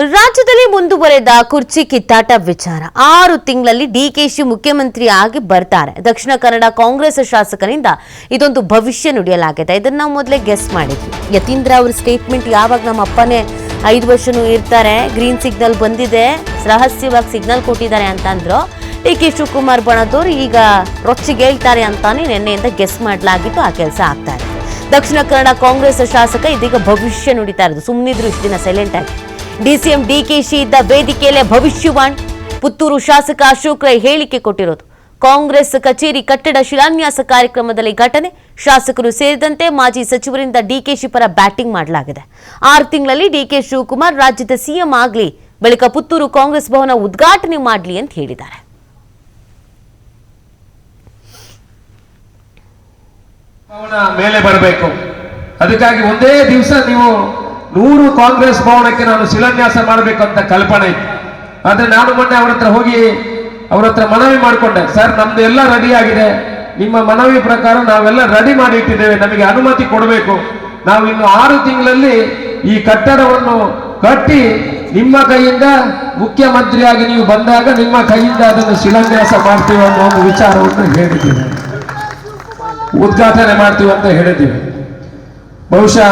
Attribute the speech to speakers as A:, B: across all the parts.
A: ರಾಜ್ಯದಲ್ಲಿ ಮುಂದುವರೆದ ಕುರ್ಚಿ ಕಿತ್ತಾಟ ವಿಚಾರ. ಆರು ತಿಂಗಳಲ್ಲಿ ಡಿಕೆಶಿ ಮುಖ್ಯಮಂತ್ರಿ ಆಗಿ ಬರ್ತಾರೆ. ದಕ್ಷಿಣ ಕನ್ನಡ ಕಾಂಗ್ರೆಸ್ ಶಾಸಕರಿಂದ ಇದೊಂದು ಭವಿಷ್ಯ ನುಡಿಯಲಾಗಿದೆ. ಇದನ್ನ ನಾವು ಮೊದಲೇ ಗೆಸ್ ಮಾಡಿದ್ವಿ. ಯತೀಂದ್ರ ಅವ್ರ ಸ್ಟೇಟ್ಮೆಂಟ್ ಯಾವಾಗ ನಮ್ಮ ಅಪ್ಪನೇ ಐದು ವರ್ಷನೂ ಇರ್ತಾರೆ ಗ್ರೀನ್ ಸಿಗ್ನಲ್ ಬಂದಿದೆ, ರಹಸ್ಯವಾಗಿ ಸಿಗ್ನಲ್ ಕೊಟ್ಟಿದ್ದಾರೆ ಅಂತ ಅಂದ್ರು ಡಿ ಕೆ ಶಿವಕುಮಾರ್ ಬಣದವ್ರು ಈಗ ರೊಚ್ಚಿಗೇಳ್ತಾರೆ ಅಂತಾನೆ ನಿನ್ನೆಯಿಂದ ಗೆಸ್ ಮಾಡಲಾಗಿತ್ತು ಆ ಕೆಲಸ ಆಗ್ತಾ ಇದೆ. ದಕ್ಷಿಣ ಕನ್ನಡ ಕಾಂಗ್ರೆಸ್ ಶಾಸಕ ಇದೀಗ ಭವಿಷ್ಯ ನುಡಿತಾ ಇರೋದು. ಸುಮ್ಮನಿದ್ರು ಇಷ್ಟು ದಿನ ಸೈಲೆಂಟ್ ಆಗಿ. ಡಿಸಿಎಂ ಡಿಕೆಶಿ ಇದ್ದ ವೇದಿಕೆಯಲ್ಲೇ ಭವಿಷ್ಯವಾಣಿ. ಪುತ್ತೂರು ಶಾಸಕ ಅಶೋಕ್ ರೈ ಹೇಳಿಕೆ ಕೊಟ್ಟಿರೋದು. ಕಾಂಗ್ರೆಸ್ ಕಚೇರಿ ಕಟ್ಟಡ ಶಿಲಾನ್ಯಾಸ ಕಾರ್ಯಕ್ರಮದಲ್ಲಿ ಘಟನೆ, ಶಾಸಕರು ಸೇರಿದಂತೆ ಮಾಜಿ ಸಚಿವರಿಂದ ಡಿಕೆಶಿ ಪರ ಬ್ಯಾಟಿಂಗ್ ಮಾಡಲಾಗಿದೆ. ಆರು ತಿಂಗಳಲ್ಲಿ ಡಿಕೆ ಶಿವಕುಮಾರ್ ರಾಜ್ಯದ ಸಿಎಂ ಆಗಲಿ, ಬಳಿಕ ಪುತ್ತೂರು ಕಾಂಗ್ರೆಸ್ ಭವನ ಉದ್ಘಾಟನೆ ಮಾಡಲಿ ಅಂತ ಹೇಳಿದ್ದಾರೆ.
B: ಮೇಲೆ ಬರಬೇಕು. ಅದಕ್ಕಾಗಿ ಒಂದೇ ದಿವಸ ನೀವು ನೂರು ಕಾಂಗ್ರೆಸ್ ಭವನಕ್ಕೆ ನಾನು ಶಿಲಾನ್ಯಾಸ ಮಾಡಬೇಕು ಅಂತ ಕಲ್ಪನೆ ಇತ್ತು. ಆದ್ರೆ ನಾನು ಮೊನ್ನೆ ಅವ್ರ ಹತ್ರ ಹೋಗಿ ಅವ್ರ ಹತ್ರ ಮನವಿ ಮಾಡಿಕೊಂಡೆ. ಸರ್, ನಮ್ದು ಎಲ್ಲ ರೆಡಿ ಆಗಿದೆ. ನಿಮ್ಮ ಮನವಿ ಪ್ರಕಾರ ನಾವೆಲ್ಲ ರೆಡಿ ಮಾಡಿ ಇಟ್ಟಿದ್ದೇವೆ. ನಮಗೆ ಅನುಮತಿ ಕೊಡಬೇಕು. ನಾವು ಇನ್ನು ಆರು ತಿಂಗಳಲ್ಲಿ ಈ ಕಟ್ಟಡವನ್ನು ಕಟ್ಟಿ ನಿಮ್ಮ ಕೈಯಿಂದ ಮುಖ್ಯಮಂತ್ರಿಯಾಗಿ ನೀವು ಬಂದಾಗ ನಿಮ್ಮ ಕೈಯಿಂದ ಅದನ್ನು ಶಿಲಾನ್ಯಾಸ ಮಾಡ್ತೀವಿ ಅನ್ನೋ ಒಂದು ವಿಚಾರವನ್ನು ಹೇಳಿದ್ದೀವಿ. ಉದ್ಘಾಟನೆ ಮಾಡ್ತೀವಿ ಅಂತ ಹೇಳಿದ್ದೀವಿ. ಬಹುಶಃ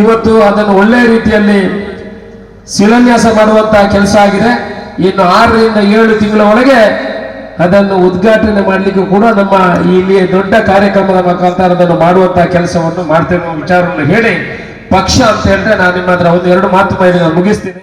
B: ಇವತ್ತು ಅದನ್ನು ಒಳ್ಳೆಯ ರೀತಿಯಲ್ಲಿ ಶಿಲಾನ್ಯಾಸ ಮಾಡುವಂತಹ ಕೆಲಸ ಆಗಿದೆ. ಇನ್ನು ಆರರಿಂದ ಏಳು ತಿಂಗಳ ಒಳಗೆ ಅದನ್ನು ಉದ್ಘಾಟನೆ ಮಾಡಲಿಕ್ಕೆ ಕೂಡ ನಮ್ಮ ಇಲ್ಲಿ ದೊಡ್ಡ ಕಾರ್ಯಕ್ರಮದ ಮುಖಾಂತರ ಅದನ್ನು ಮಾಡುವಂತಹ ಕೆಲಸವನ್ನು ಮಾಡ್ತೇವೆ ವಿಚಾರವನ್ನು ಹೇಳಿ ಪಕ್ಷ ಅಂತ ಹೇಳಿದ್ರೆ ನಾನು ನಿಮ್ಮ ಹತ್ರ ಒಂದು ಎರಡು ಮಾತು ಮಾಡಿ ನಾನು ಮುಗಿಸ್ತೀನಿ.